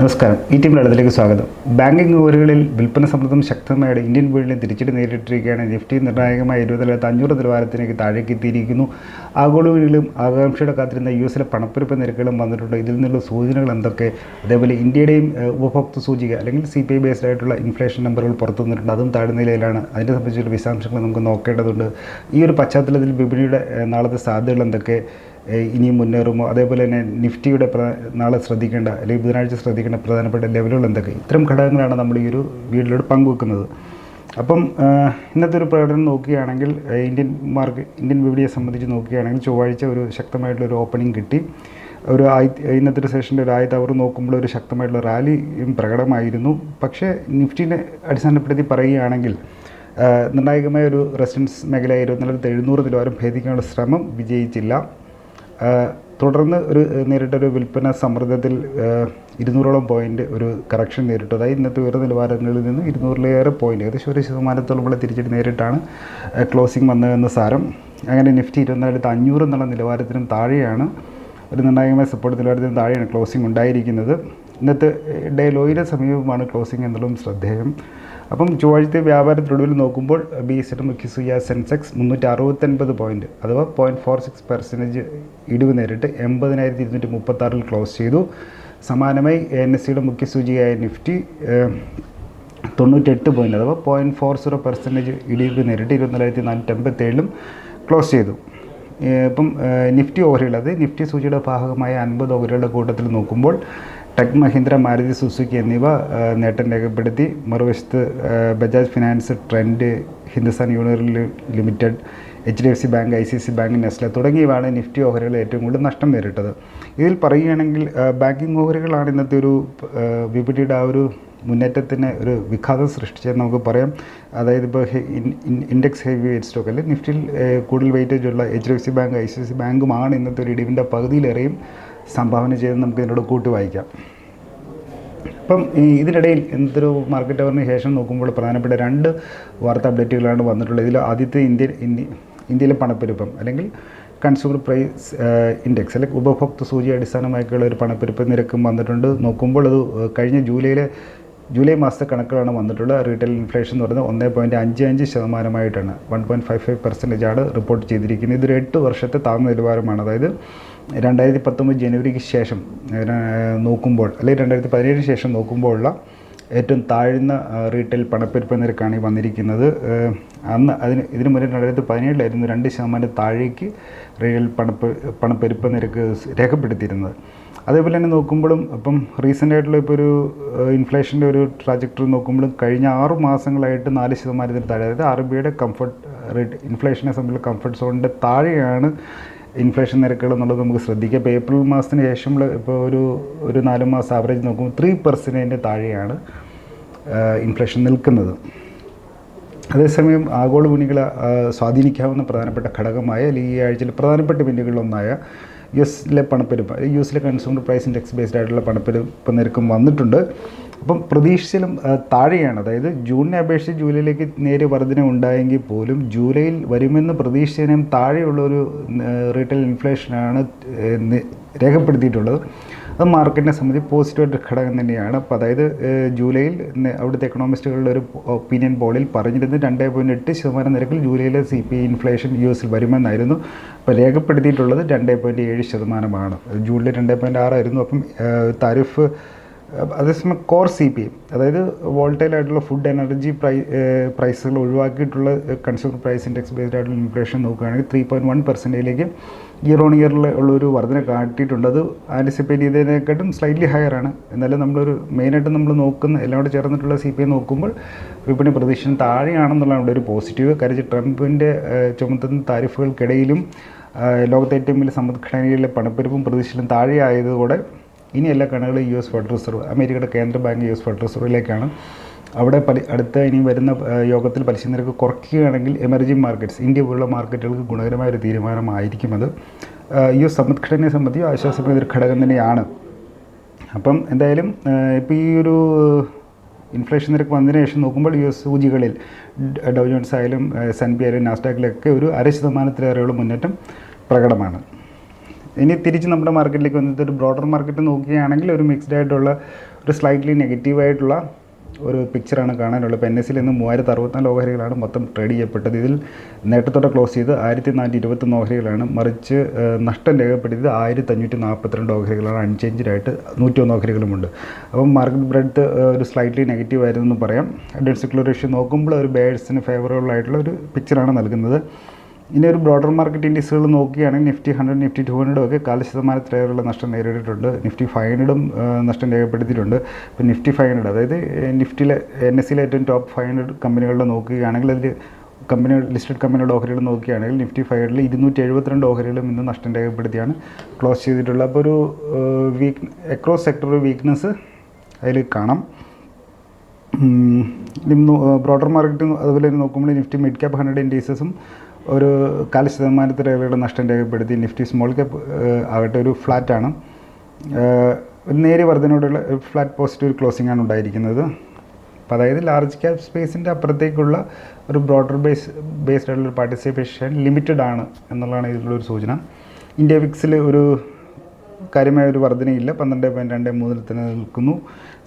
നമസ്കാരം. ഈ ടീം ലളിതത്തിലേക്ക് സ്വാഗതം. ബാങ്കിംഗ് ഓവറുകളിൽ വിൽപ്പന സമ്മർദ്ദം ശക്തമായിട്ട് ഇന്ത്യൻ വീടിനെ തിരിച്ചടി നേരിട്ടിരിക്കുകയാണ്. നിഫ്റ്റി നിർണായകമായ ഇരുപതിലത്ത് അഞ്ഞൂറ് നിലവാരത്തിലേക്ക് താഴേക്ക് എത്തിയിരിക്കുന്നു ആഗോള വീടുകളും ആകാംക്ഷയുടെ കാത്തിരുന്ന യു എസിലെ പണപ്പെരുപ്പ് നിരക്കുകളും വന്നിട്ടുണ്ട്. ഇതിൽ നിന്നുള്ള സൂചനകൾ എന്തൊക്കെ? അതേപോലെ ഇന്ത്യയുടെയും ഉപഭോക്തൃ സൂചിക അല്ലെങ്കിൽ സി പി ഐ ബേസ്ഡ് ആയിട്ടുള്ള ഇൻഫ്ലേഷൻ നമ്പറുകൾ പുറത്തു വന്നിട്ടുണ്ട്. അതും താഴ്ന്ന നിലയിലാണ്. അതിനെ സംബന്ധിച്ചുള്ള വിശദാംശങ്ങൾ നമുക്ക് നോക്കേണ്ടതുണ്ട്. ഈ ഒരു പശ്ചാത്തലത്തിൽ വിപണിയുടെ നാളത്തെ സാധ്യതകൾ എന്തൊക്കെ? ഇനിയും മുന്നേറുമോ? അതേപോലെ തന്നെ നിഫ്റ്റിയുടെ നാളെ ശ്രദ്ധിക്കേണ്ട അല്ലെങ്കിൽ ബുധനാഴ്ച ശ്രദ്ധിക്കേണ്ട പ്രധാനപ്പെട്ട ലെവലുകൾ എന്തൊക്കെ? ഇത്തരം ഘടകങ്ങളാണ് നമ്മൾ ഈ ഒരു വീഡിയോയിലൂടെ പങ്കുവെക്കുന്നത്. അപ്പം ഇന്നത്തെ ഒരു പ്രകടനം നോക്കുകയാണെങ്കിൽ ഇന്ത്യൻ മാർക്കറ്റ് ഇന്ത്യൻ വിപണിയെ സംബന്ധിച്ച് നോക്കുകയാണെങ്കിൽ ചൊവ്വാഴ്ച ഒരു ശക്തമായിട്ടുള്ള ഒരു ഓപ്പണിംഗ് കിട്ടി. ഒരു ആയി ഇന്നത്തെ ഒരു സെഷന്റെ ഒരു ആയത് അവർ നോക്കുമ്പോൾ ഒരു ശക്തമായിട്ടുള്ള റാലിയും പ്രകടമായിരുന്നു. പക്ഷേ നിഫ്റ്റിനെ അടിസ്ഥാനപ്പെടുത്തി പറയുകയാണെങ്കിൽ നിർണായകമായ ഒരു റെസിഡൻസ് മേഖലയായ ഇരുപത്തിനാലത്ത് എഴുന്നൂറ് നിലവാരം ഭേദിക്കാനുള്ള ശ്രമം വിജയിച്ചില്ല. തുടർന്ന് ഒരു നേരിട്ടൊരു വിൽപ്പന സമ്മർദ്ദത്തിൽ ഇരുന്നൂറോളം പോയിന്റ് ഒരു കറക്ഷൻ നേരിട്ടു. അതായത് ഇന്നത്തെ ഉയർന്ന നിലവാരങ്ങളിൽ നിന്ന് ഇരുന്നൂറിലേറെ പോയിന്റ് ഏകദേശം ഒരു ശതമാനത്തോളം തിരിച്ചടി നേരിട്ടാണ് ക്ലോസിംഗ് വന്നതെന്ന് സാരം. അങ്ങനെ നിഫ്റ്റി ഇരുപത്തിനാലത്ത് അഞ്ഞൂറ് എന്നുള്ള നിലവാരത്തിനും താഴെയാണ് ഒരു നിർണായകമായ സപ്പോർട്ട് നിലവാരത്തിന് താഴെയാണ് ക്ലോസിംഗ് ഉണ്ടായിരിക്കുന്നത്. ഇന്നത്തെ ഡേ ലോയിലെ സമീപമാണ് ക്ലോസിംഗ് എന്നുള്ളതും ശ്രദ്ധേയം. അപ്പം ചൊവ്വാഴ്ചത്തെ വ്യാപാരത്തിനൊടുവിൽ നോക്കുമ്പോൾ ബി എസ് എഡ് മുഖ്യസൂയ സെൻസെക്സ് മുന്നൂറ്റി അറുപത്തൊൻപത് പോയിന്റ് അഥവാ പോയിന്റ് ഫോർ സിക്സ് പെർസെന്റേജ് ഇടിവ് നേരിട്ട് എൺപതിനായിരത്തി ഇരുന്നൂറ്റി മുപ്പത്താറിൽ ക്ലോസ് ചെയ്തു. സമാനമായി എൻ എസ് സിയുടെ മുഖ്യസൂചികയായ നിഫ്റ്റി ഏഹ്, തൊണ്ണൂറ്റെട്ട് പോയിന്റ് അഥവാ പോയിന്റ് ഫോർ സീറോ പെർസെന്റേജ് ഇടിവ് നേരിട്ട് ഇരുപത്തിനാലായിരത്തി നാനൂറ്റി അമ്പത്തേഴിലും ക്ലോസ് ചെയ്തു. ഇപ്പം നിഫ്റ്റി ഓഹരികൾ അത് നിഫ്റ്റി സൂചിയുടെ ഭാഗമായ അൻപത് ഓഹരികളുടെ കൂട്ടത്തിൽ നോക്കുമ്പോൾ ടെക് മഹീന്ദ്ര മാരുതി സുസുക്കി എന്നിവ നേട്ടം രേഖപ്പെടുത്തി. മറുവശത്ത് Bajaj finance Trent Hindustan Unilever limited H D F C bank I C C bank Nestle തുടങ്ങിയവയാണ് നിഫ്റ്റി ഓഹരികൾ ഏറ്റവും കൂടുതൽ നഷ്ടം നേരിട്ടത്. ഇതിൽ പറയുകയാണെങ്കിൽ ബാങ്കിങ് ഓഹരികളാണ് ഇന്നത്തെ ഒരു വിപണിയുടെ ആ ഒരു മുന്നേറ്റത്തിന് ഒരു വിഘാതം സൃഷ്ടിച്ചതെന്ന് നമുക്ക് പറയാം. അതായത് ഇപ്പോൾ ഇൻഡെക്സ് ഹെവി വെയിറ്റ് സ്റ്റോക്ക് അല്ലെങ്കിൽ നിഫ്റ്റിയിൽ കൂടുതൽ വെയിറ്റേജ് ഉള്ള H D F C bank I C C ബാങ്കുമാണ് ഇന്നത്തെ ഒരു ഇടിവിന്റെ പകുതിയിലേറെയും സംഭാവന ചെയ്ത് നമുക്ക് ഇതിനോട് കൂട്ടി വായിക്കാം. ഇപ്പം ഈ ഇതിനിടയിൽ എന്തൊരു മാർക്കറ്റ് അവറിന് ശേഷം നോക്കുമ്പോൾ പ്രധാനപ്പെട്ട രണ്ട് വാർത്താ അപ്ഡേറ്റുകളാണ് വന്നിട്ടുള്ളത്. ഇതിൽ ആദ്യത്തെ ഇന്ത്യ ഇന്ത്യയിലെ പണപ്പെരുപ്പം അല്ലെങ്കിൽ കൺസ്യൂമർ പ്രൈസ് ഇൻഡെക്സ് അല്ലെങ്കിൽ ഉപഭോക്തൃ സൂചി അടിസ്ഥാനമാക്കിയുള്ള ഒരു പണപ്പെരുപ്പ നിരക്കും വന്നിട്ടുണ്ട്. നോക്കുമ്പോൾ അത് കഴിഞ്ഞ ജൂലൈയിലെ ജൂലൈ മാസത്തെ കണക്കുകളാണ് വന്നിട്ടുള്ളത് റീറ്റെയിൽ ഇൻഫ്ലേഷൻ എന്ന് പറയുന്നത് ഒന്നേ പോയിന്റ് അഞ്ച് അഞ്ച് ശതമാനമായിട്ടാണ്. One point five five percentage ആണ് റിപ്പോർട്ട് ചെയ്തിരിക്കുന്നത്. ഇതൊരു എട്ട് വർഷത്തെ താഴ്ന്ന നിലവാരമാണ്. അതായത് രണ്ടായിരത്തി പത്തൊമ്പത് ജനുവരിക്ക് ശേഷം നോക്കുമ്പോൾ അല്ലെങ്കിൽ രണ്ടായിരത്തി പതിനേഴിന് ശേഷം നോക്കുമ്പോഴുള്ള ഏറ്റവും താഴ്ന്ന റീറ്റെയിൽ പണപ്പെരുപ്പ നിരക്കാണ് ഈ വന്നിരിക്കുന്നത്. അന്ന് അതിന് ഇതിനു മുന്നേ രണ്ടായിരത്തി പതിനേഴിലായിരുന്നു രണ്ട് ശതമാനം താഴേക്ക് റീറ്റെയിൽ പണപ്പ് പണപ്പെരുപ്പ നിരക്ക് രേഖപ്പെടുത്തിയിരുന്നത്. അതേപോലെ തന്നെ നോക്കുമ്പോഴും ഇപ്പം റീസെന്റ് ആയിട്ടുള്ള ഇപ്പോൾ ഒരു ഇൻഫ്ലേഷന്റെ ഒരു ട്രാജക്ടറി നോക്കുമ്പോഴും കഴിഞ്ഞ ആറ് മാസങ്ങളായിട്ട് നാല് ശതമാനത്തിന് താഴെ. അതായത് ആർ ബി ഐയുടെ കംഫർട്ട് റേറ്റ് ഇൻഫ്ലേഷനെ സംബന്ധിച്ച് കംഫർട്ട് സോണിന്റെ താഴെയാണ് ഇൻഫ്ലേഷൻ നിരക്കുകൾ എന്നുള്ളത് നമുക്ക് ശ്രദ്ധിക്കാം. ഇപ്പോൾ ഏപ്രിൽ മാസത്തിന് ശേഷമുള്ള ഇപ്പോൾ ഒരു ഒരു നാല് മാസം ആവറേജ് നോക്കുമ്പോൾ ത്രീ പെർസെന്റേജിന്റെ താഴെയാണ് ഇൻഫ്ലേഷൻ നിൽക്കുന്നത്. അതേസമയം ആഗോള വിപണികളെ സ്വാധീനിക്കാവുന്ന പ്രധാനപ്പെട്ട ഘടകമായ അല്ലെങ്കിൽ ഈ ആഴ്ചയിൽ പ്രധാനപ്പെട്ട വിപണികളിലൊന്നായ യു എസിലെ പണപ്പെരുപ്പ് യു എസിലെ കൺസ്യൂമർ പ്രൈസ് ഇൻഡെക്സ് ബേസ്ഡ് ആയിട്ടുള്ള പണപ്പെരുപ്പ് നിരക്കും വന്നിട്ടുണ്ട്. അപ്പം പ്രതീക്ഷിച്ചാലും താഴെയാണ്. അതായത് ജൂണിനെ അപേക്ഷിച്ച് ജൂലൈയിലേക്ക് നേരിയ വർധന ഉണ്ടായെങ്കിൽ പോലും ജൂലൈയിൽ വരുമെന്ന് പ്രതീക്ഷിച്ചതിനും താഴെയുള്ള ഒരു റീറ്റെയിൽ ഇൻഫ്ലേഷനാണ് രേഖപ്പെടുത്തിയിട്ടുള്ളത്. അത് മാർക്കറ്റിനെ സംബന്ധിച്ച് പോസിറ്റീവായിട്ട് ഘടകം തന്നെയാണ്. അപ്പോൾ അതായത് ജൂലൈയിൽ അവിടുത്തെ എക്കണോമിസ്റ്റുകളുടെ ഒരു ഒപ്പീനിയൻ പോളിൽ പറഞ്ഞിരുന്നത് രണ്ട് പോയിന്റ് എട്ട് ശതമാനം നിരക്കിൽ ജൂലൈയിലെ സി പി ഇൻഫ്ലേഷൻ യു എസിൽ വരുമെന്നായിരുന്നു. അപ്പോൾ രേഖപ്പെടുത്തിയിട്ടുള്ളത് രണ്ട് പോയിന്റ് ഏഴ് ശതമാനമാണ്. ജൂണിൽ രണ്ട് പോയിന്റ് ആറായിരുന്നു. അപ്പം താരിഫ് അതേസമയം കോർ സി പി അതായത് വോൾട്ടൈൽ ആയിട്ടുള്ള ഫുഡ് എനർജി പ്രൈ പ്രൈസുകൾ ഒഴിവാക്കിയിട്ടുള്ള കൺസ്യൂമർ പ്രൈസ് ഇൻഡെക്സ് ബേസ്ഡ് ആയിട്ടുള്ള ഇൻഫ്ലേഷൻ നോക്കുകയാണെങ്കിൽ ത്രീ പോയിന്റ് വൺ പെർസെന്റേജിലേക്ക് ഇയർ ഓൺ ഇയറിൽ ഉള്ളൊരു വർധന കാട്ടിയിട്ടുണ്ട്. അത് ആന്റിസിപ്പേറ്റ് ചെയ്തതിനെക്കാട്ടും സ്ലൈറ്റ്ലി ഹയർ ആണ്. എന്നാലും നമ്മളൊരു മെയിനായിട്ട് നമ്മൾ നോക്കുന്ന എല്ലാം കൂടെ ചേർന്നിട്ടുള്ള സി പി ഐ നോക്കുമ്പോൾ വിപണി പ്രതീക്ഷ താഴെയാണെന്നുള്ളതാണ് ഇവിടെ ഒരു പോസിറ്റീവ് കാര്യം ട്രംപിന്റെ ചുമത്തുന്ന താരിഫുകൾക്കിടയിലും ലോകത്തെ ഏറ്റവും വലിയ സമ്പദ്ഘടനയിലെ പണപ്പെരുപ്പും പ്രതീക്ഷയിലും താഴെ ആയതോടെ ഇനി എല്ലാ കണകളും യു എസ് ഫെഡറൽ റിസർവ് അമേരിക്കയുടെ കേന്ദ്ര ബാങ്ക് യു എസ് ഫെഡറൽ റിസർവിലേക്കാണ്. അവിടെ പലി അടുത്ത ഇനി വരുന്ന യോഗത്തിൽ പലിശ നിരക്ക് കുറയ്ക്കുകയാണെങ്കിൽ എമർജിംഗ് മാർക്കറ്റ്സ് ഇന്ത്യ പോലുള്ള മാർക്കറ്റുകൾക്ക് ഗുണകരമായ ഒരു തീരുമാനമായിരിക്കും അത്. യു എസ് സമ്പദ്ഘടനയെ സംബന്ധിച്ച് ആശ്വാസപ്പെടുന്ന ഒരു ഘടകം തന്നെയാണ്. അപ്പം എന്തായാലും ഇപ്പോൾ ഈ ഒരു ഇൻഫ്ലേഷൻ നിരക്ക് വന്നതിന് ശേഷം നോക്കുമ്പോൾ യു എസ് സൂചികളിൽ ഡ- ജോൺസ് ആയാലും എസ് എൻ പി ആയാലും നാസ്ഡാക്കിലൊക്കെ ഒരു അര ശതമാനത്തിലേറെയുള്ള മുന്നേറ്റം പ്രകടമാണ്. ഇനി തിരിച്ച് നമ്മുടെ മാർക്കറ്റിലേക്ക് വന്നിട്ട് ഒരു ബ്രോഡർ മാർക്കറ്റ് നോക്കുകയാണെങ്കിൽ ഒരു മിക്സ്ഡ് ആയിട്ടുള്ള ഒരു സ്ലൈറ്റ്ലി നെഗറ്റീവായിട്ടുള്ള ഒരു പിക്ചറാണ് കാണാനുള്ളത്. ഇപ്പോൾ എൻ എസിൽ ഇന്ന് മൂവായിരത്തി അറുപത്തിനാല് ഓഹരികളാണ് മൊത്തം ട്രേഡ് ചെയ്യപ്പെട്ടത്. ഇതിൽ നേട്ടത്തോടെ ക്ലോസ് ചെയ്ത് ആയിരത്തി നാനൂറ്റി ഇരുപത്തൊന്ന് ഓഹരികളാണ്. മറിച്ച് നഷ്ടം രേഖപ്പെടുത്തിയത് ആയിരത്തി അഞ്ഞൂറ്റി നാൽപ്പത്തിരണ്ട് ഓഹരികളാണ്. അൺചേഞ്ച്ഡ് ആയിട്ട് നൂറ്റൊന്ന് ഓഹരികളുമുണ്ട്. അപ്പം മാർക്കറ്റ് ബ്രെഡ്ത്ത് ഒരു സ്ലൈറ്റ്ലി നെഗറ്റീവ് ആയിരുന്നു എന്ന് പറയാം. ഡെൻസിക്കുലർ റേഷ്യോ നോക്കുമ്പോൾ ഒരു ബേഴ്സിന് ഫേവറബിൾ ആയിട്ടുള്ള ഒരു പിക്ചറാണ് നൽകുന്നത്. ഇനി ഒരു ബ്രോഡർ മാർക്കറ്റ് ഇൻഡീസുകൾ നോക്കുകയാണെങ്കിൽ നിഫ്റ്റി ഹൺഡ്രഡ് നിഫ്റ്റി ടു ഹൺഡ്രഡും ഒക്കെ കാല ശതമാനത്തിലേറെയുള്ള നഷ്ടം നേരിട്ടിട്ടുണ്ട്. നിഫ്റ്റി ഫൈവ് ഹൺഡ്രഡും നഷ്ടം രേഖപ്പെടുത്തിയിട്ടുണ്ട്. ഇപ്പോൾ നിഫ്റ്റി ഫൈവ് ഹൺഡ്രഡ് അതായത് നിഫ്റ്റിയിലെ എൻ എസ് സിയിലെ ഏറ്റവും ടോപ്പ് ഫൈവ് ഹൺഡ്രഡ് കമ്പനികളുടെ നോക്കുകയാണെങ്കിൽ അതിൽ കമ്പനി ലിസ്റ്റഡ് കമ്പനിയുടെ ഓഹരികൾ നോക്കുകയാണെങ്കിൽ നിഫ്റ്റി ഫൈവ് ഹൺഡ്രഡിൽ ഇരുന്നൂറ്റി എഴുപത്തിരണ്ട് ഓഹരികളും ഇന്ന് നഷ്ടം രേഖപ്പെടുത്തിയാണ് ക്ലോസ് ചെയ്തിട്ടുള്ളത്. അപ്പോൾ ഒരു വീക്ക് അക്രോസ് സെക്ടർ വീക്ക്നെസ് അതിൽ കാണാം. ബ്രോഡർ മാർക്കറ്റ് അതുപോലെ തന്നെ നോക്കുമ്പോൾ നിഫ്റ്റി മിഡ് ക്യാപ്പ് ഹൺഡ്രഡ് ഇൻഡീസസും ഒരു കാല ശതമാനത്തിലേറെ നഷ്ടം രേഖപ്പെടുത്തി നിഫ്റ്റി സ്മോൾ ക്യാപ്പ് ആകട്ടെ ഒരു ഫ്ലാറ്റാണ്. ഒരു നേരിയ വർധനയോടുള്ള ഫ്ലാറ്റ് പോസിറ്റീവ് ക്ലോസിംഗ് ആണ് ഉണ്ടായിരിക്കുന്നത്. അതായത് ലാർജ് ക്യാപ് സ്പേസിന്റെ അപ്പുറത്തേക്കുള്ള ഒരു ബ്രോഡർ ബേസ് ബേസ്ഡ് ആയിട്ടുള്ള പാർട്ടിസിപ്പേഷൻ ലിമിറ്റഡ് ആണ് എന്നുള്ളതാണ് ഇതിലുള്ളൊരു സൂചന. ഇന്ത്യ വിക്സിൽ ഒരു കാര്യമായ ഒരു വർധനയില്ല. പന്ത്രണ്ട് പോയിന്റ് രണ്ട് മൂന്നിൽ തന്നെ നിൽക്കുന്നു.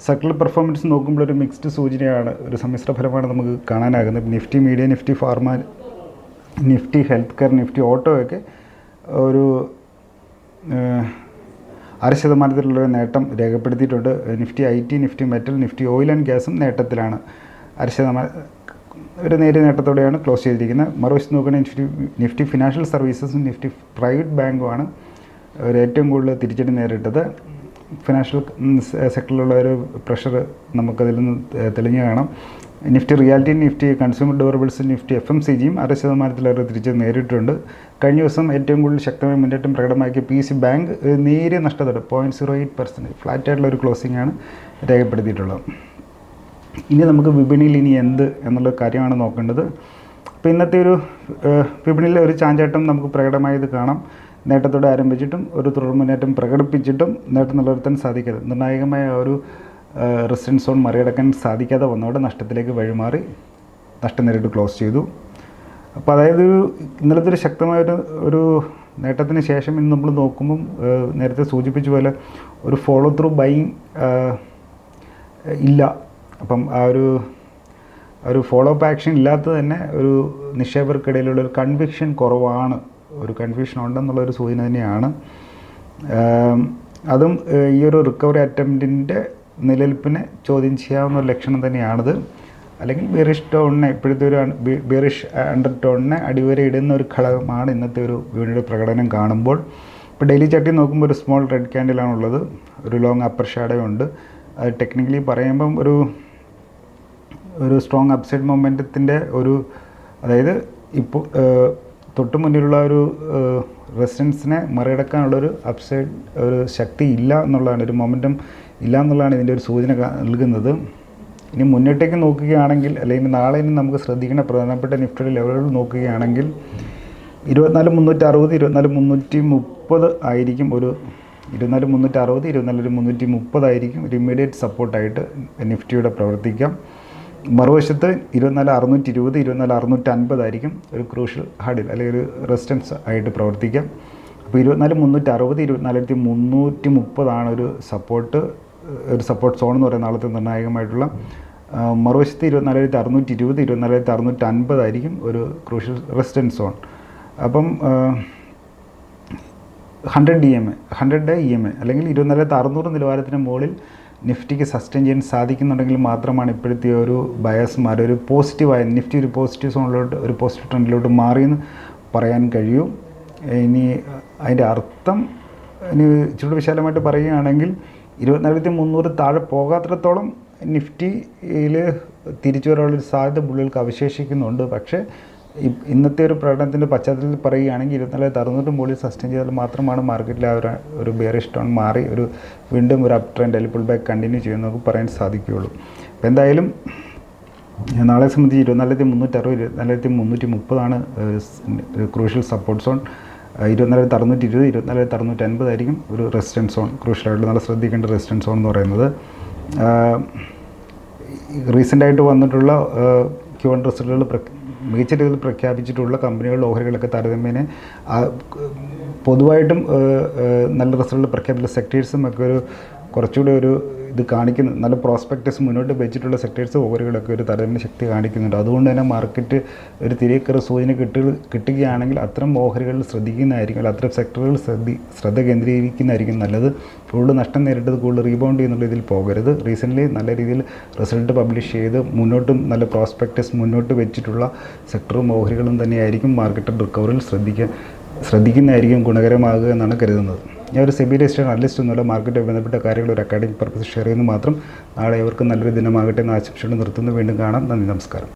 സർക്കിൾ പെർഫോമൻസ് നോക്കുമ്പോൾ ഒരു മിക്സ്ഡ് സൂചനയാണ് ഒരു സമ്മിശ്ര ഫലമാണ് നമുക്ക് കാണാനാകുന്നത്. Nifty media Nifty pharma Nifty health care Nifty ഓട്ടോയൊക്കെ ഒരു അര ശതമാനത്തിലുള്ള നേട്ടം രേഖപ്പെടുത്തിയിട്ടുണ്ട്. Nifty I T Nifty metal Nifty oil and ഗ്യാസും നേട്ടത്തിലാണ്. അര ശതമാനം ഒരു നേരിയ നേട്ടത്തോടെയാണ് ക്ലോസ് ചെയ്തിരിക്കുന്നത്. മറുവശത്ത് നോക്കുകയാണെങ്കിൽ നിഫ്റ്റി നിഫ്റ്റി ഫിനാൻഷ്യൽ സർവീസസും നിഫ്റ്റി പ്രൈവറ്റ് ബാങ്കുമാണ് ഒരു ഏറ്റവും കൂടുതൽ തിരിച്ചടി നേരിട്ടത്. ഫിനാൻഷ്യൽ സെക്ടറിലുള്ള ഒരു പ്രഷർ നമുക്കതിൽ നിന്ന് തെളിഞ്ഞു കാണാം. Nifty realty Nifty consumer durables Nifty F M C ജിയും അര ശതമാനത്തിലേറെ തിരിച്ച് നേരിട്ടുണ്ട് കഴിഞ്ഞ ദിവസം ഏറ്റവും കൂടുതൽ ശക്തമായ മുന്നേറ്റം പ്രകടമാക്കിയ പി സി ബാങ്ക് നേരിയ നഷ്ടത്തോടെ point zero eight percent flat ആയിട്ടുള്ള ഒരു ക്ലോസിംഗ് ആണ് രേഖപ്പെടുത്തിയിട്ടുള്ളത്. ഇനി നമുക്ക് വിപണിയിൽ ഇനി എന്ത് എന്നുള്ള കാര്യമാണ് നോക്കേണ്ടത്. അപ്പോൾ ഇന്നത്തെ ഒരു വിപണിയിലെ ഒരു ചാഞ്ചാട്ടം നമുക്ക് പ്രകടമായത് കാണാം. നേട്ടത്തോടെ ആരംഭിച്ചിട്ടും ഒരു തുടർ മുന്നേറ്റം പ്രകടിപ്പിച്ചിട്ടും നേട്ടം നിലനിർത്താൻ സാധിക്കരുത്. നിർണായകമായ ഒരു റെസിഡൻസ് സോൺ മറികടക്കാൻ സാധിക്കാതെ വന്നതോടെ നഷ്ടത്തിലേക്ക് വഴിമാറി നഷ്ടം നേരിട്ട് ക്ലോസ് ചെയ്തു. അപ്പോൾ അതായത് ഇന്നലത്തെ ഒരു ശക്തമായൊരു ഒരു നേട്ടത്തിന് ശേഷം ഇന്ന് നമ്മൾ നോക്കുമ്പം നേരത്തെ സൂചിപ്പിച്ച പോലെ ഒരു ഫോളോ ത്രൂ ബൈങ് ഇല്ല. അപ്പം ആ ഒരു ഒരു ഫോളോ അപ്പ് ആക്ഷൻ ഇല്ലാത്തത് തന്നെ ഒരു നിക്ഷേപകർക്കിടയിലുള്ള ഒരു കൺവിക്ഷൻ കുറവാണ്. ഒരു കൺഫ്യൂഷൻ ഉണ്ടെന്നുള്ള ഒരു സൂചന തന്നെയാണ്. അതും ഈ ഒരു റിക്കവറി അറ്റംപ്റ്റിന്റെ നിലനിൽപ്പിനെ ചോദ്യം ചെയ്യാവുന്ന ഒരു ലക്ഷണം തന്നെയാണിത്. അല്ലെങ്കിൽ ബെറിഷ് ടോണിനെ ഇപ്പോഴത്തെ ഒരു ബെറിഷ് അണ്ടർ ടോണിനെ അടിവരെ ഇടുന്ന ഒരു ഘടകമാണ് ഇന്നത്തെ ഒരു വിപണിയുടെ പ്രകടനം കാണുമ്പോൾ. ഇപ്പോൾ ഡെയിലി ചട്ടി നോക്കുമ്പോൾ ഒരു സ്മോൾ റെഡ് ക്യാൻഡിലാണുള്ളത് ഒരു ലോങ് അപ്പർ ഷാഡോ ഉണ്ട്. അത് ടെക്നിക്കലി പറയുമ്പം ഒരു ഒരു സ്ട്രോങ് അപ്സൈഡ് മൊമെന്റത്തിന്റെ ഒരു അതായത് ഇപ്പോൾ തൊട്ട് മുന്നിലുള്ള ഒരു റെസിഡൻസിനെ മറികടക്കാനുള്ളൊരു അപ്സൈഡ് ഒരു ശക്തി ഇല്ല എന്നുള്ളതാണ്. ഒരു മൊമെന്റം ഇല്ല എന്നുള്ളതാണ് ഇതിന്റെ ഒരു സൂചന നൽകുന്നത്. ഇനി മുന്നോട്ടേക്ക് നോക്കുകയാണെങ്കിൽ അല്ലെങ്കിൽ നാളെ ഇനി നമുക്ക് ശ്രദ്ധിക്കേണ്ട പ്രധാനപ്പെട്ട നിഫ്റ്റിയുടെ ലെവലുകൾ നോക്കുകയാണെങ്കിൽ ഇരുപത്തിനാല് മുന്നൂറ്റി അറുപത് ഇരുപത്തിനാല് മുന്നൂറ്റി മുപ്പത് ആയിരിക്കും ഒരു ഇരുപത്തിനാല് മുന്നൂറ്റി അറുപത് ഇരുപത്തിനാല് ഒരു മുന്നൂറ്റി മുപ്പതായിരിക്കും ഒരു ഇമ്മീഡിയറ്റ് സപ്പോർട്ടായിട്ട് നിഫ്റ്റിയുടെ പ്രവർത്തിക്കാം. മറുവശത്ത് ഇരുപത്തിനാല് അറുന്നൂറ്റി ഇരുപത് ഇരുപത്തിനാല് അറുന്നൂറ്റി അൻപതായിരിക്കും ഒരു ക്രൂഷ്യൽ ഹാർഡിൽ അല്ലെങ്കിൽ ഒരു റെസിസ്റ്റൻസ് ആയിട്ട് പ്രവർത്തിക്കാം. അപ്പോൾ ഇരുപത്തിനാല് മുന്നൂറ്റി അറുപത് ഇരുപത്തിനാലായിരത്തി മുന്നൂറ്റി മുപ്പതാണ് ഒരു സപ്പോർട്ട് ഒരു സപ്പോർട്ട് സോൺ എന്ന് പറയുന്ന നാളത്തെ നിർണായകമായിട്ടുള്ള മറുവശത്ത് ഇരുപത്തിനാലായിരത്തി അറുന്നൂറ്റി ഇരുപത് ഇരുപത്തിനാലായിരത്തി അറുന്നൂറ്റി അൻപതായിരിക്കും ഒരു ക്രൂഷ്യൽ റെസിസ്റ്റൻസ് സോൺ അപ്പം hundred E M A hundred E M A അല്ലെങ്കിൽ ഇരുപത്തിനാലായിരത്തി അറുന്നൂറ് നിലവാരത്തിന് മുകളിൽ നിഫ്റ്റിക്ക് സസ്റ്റെയിൻ ചെയ്യാൻ സാധിക്കുന്നുണ്ടെങ്കിൽ മാത്രമാണ് ഇപ്പോഴത്തെ ഒരു ബയസ്മാർ ഒരു പോസിറ്റീവായ നിഫ്റ്റി ഒരു പോസിറ്റീവ് സോണിലോട്ട് ഒരു പോസിറ്റീവ് ട്രെൻഡിലോട്ട് മാറിയെന്ന് പറയാൻ കഴിയും. ഇനി അതിന്റെ അർത്ഥം ഇനി ഇച്ചിരി വിശാലമായിട്ട് പറയുകയാണെങ്കിൽ ഇരുപത്തിനാലായിരത്തി മുന്നൂറ് താഴെ പോകാത്തിടത്തോളം നിഫ്റ്റിയിൽ തിരിച്ചു വരാനുള്ളൊരു സാധ്യത പുള്ളികൾക്ക് അവശേഷിക്കുന്നുണ്ട്. പക്ഷേ ഇന്നത്തെ ഒരു പ്രകടനത്തിന്റെ പശ്ചാത്തലത്തിൽ പറയുകയാണെങ്കിൽ ഇരുപത്തിനാലായിരത്തി അറുന്നൂറ് മുകളിൽ സസ്റ്റെയിൻ ചെയ്താൽ മാത്രമാണ് മാർക്കറ്റിൽ ആ ഒരു ഒരു ടോൺ മാറി ഒരു വീണ്ടും ഒരു അപ് ട്രെൻഡ് അല്ലെങ്കിൽ പുൾ ബാക്ക് കണ്ടിന്യൂ ചെയ്യുമെന്ന് നമുക്ക് പറയാൻ സാധിക്കുകയുള്ളൂ. അപ്പോൾ എന്തായാലും നാളെ സംബന്ധിച്ച് ഇരുപത്തിനാലായിരത്തി മുന്നൂറ്റി അറുപത് ഇരുപത്തിനാലായിരത്തി മുന്നൂറ്റി മുപ്പതാണ് ക്രൂഷ്യൽ സപ്പോർട്ട് സോൺ ഇരുപത്തിനാലായിരത്തി അറുന്നൂറ്റി ഇരുപത് ഇരുപത്തിനാലായിരത്തി അറുന്നൂറ്റി അൻപതായിരിക്കും ഒരു റെസിസ്റ്റൻസ് സോൺ ക്രൂഷ്യലായിട്ട് നല്ല ശ്രദ്ധിക്കേണ്ട റെസിസ്റ്റൻസ് സോൺ എന്ന് പറയുന്നത്. റീസെന്റായിട്ട് വന്നിട്ടുള്ള ക്യൂ വൺ റിസൾട്ടുകൾ മികച്ച രീതിയിൽ പ്രഖ്യാപിച്ചിട്ടുള്ള കമ്പനികളുടെ ഓഹരികളൊക്കെ താരതമ്യേന പൊതുവായിട്ടും നല്ല റിസൾട്ട് പ്രഖ്യാപിച്ച സെക്ടേഴ്സും ഒക്കെ ഒരു കുറച്ചുകൂടി ഒരു ഇത് കാണിക്കുന്നു. നല്ല പ്രോസ്പെക്ടസ് മുന്നോട്ട് വെച്ചിട്ടുള്ള സെക്ടേഴ്സ് ഓവറുകളൊക്കെ ഒരു താരതമ്യ ശക്തി കാണിക്കുന്നുണ്ട്. അതുകൊണ്ട് തന്നെ മാർക്കറ്റ് ഒരു തിരികെക്കറി സൂചന കിട്ടുക കിട്ടുകയാണെങ്കിൽ അത്തരം ഓഹരികളിൽ ശ്രദ്ധിക്കുന്നതായിരിക്കും അല്ല അത്തരം സെക്ടറുകൾ ശ്രദ്ധി ശ്രദ്ധ കേന്ദ്രീകരിക്കുന്നതായിരിക്കും നല്ലത്. കൂടുതൽ നഷ്ടം നേരിട്ടത് കൂടുതൽ റീബൗണ്ട് ചെയ്യുന്നുള്ള ഇതിൽ പോകരുത്. റീസെന്റ്ലി നല്ല രീതിയിൽ റിസൾട്ട് പബ്ലിഷ് ചെയ്ത് മുന്നോട്ടും നല്ല പ്രോസ്പെക്ടസ് മുന്നോട്ട് വെച്ചിട്ടുള്ള സെക്ടറും ഓഹരികളും തന്നെയായിരിക്കും മാർക്കറ്റ് റിക്കവറിൽ ശ്രദ്ധിക്കാൻ ശ്രദ്ധിക്കുന്നതായിരിക്കും ഗുണകരമാകുക എന്നാണ് കരുതുന്നത്. ഞാൻ ഒരു സെബി രജിസ്റ്റർ അനലിസ്റ്റ് ഒന്നുമല്ല മാർക്കറ്റ് ബന്ധപ്പെട്ട കാര്യങ്ങൾ ഒരു അക്കാഡമിക് പർപ്പസ് ഷെയർ ചെയ്യുന്നു മാത്രം. നാളെ അവർക്ക് നല്ലൊരു ദിനമാകട്ടെ എന്ന് ആശംസകൾ നിർത്തുന്നു. വീണ്ടും കാണാം. നന്ദി നമസ്കാരം.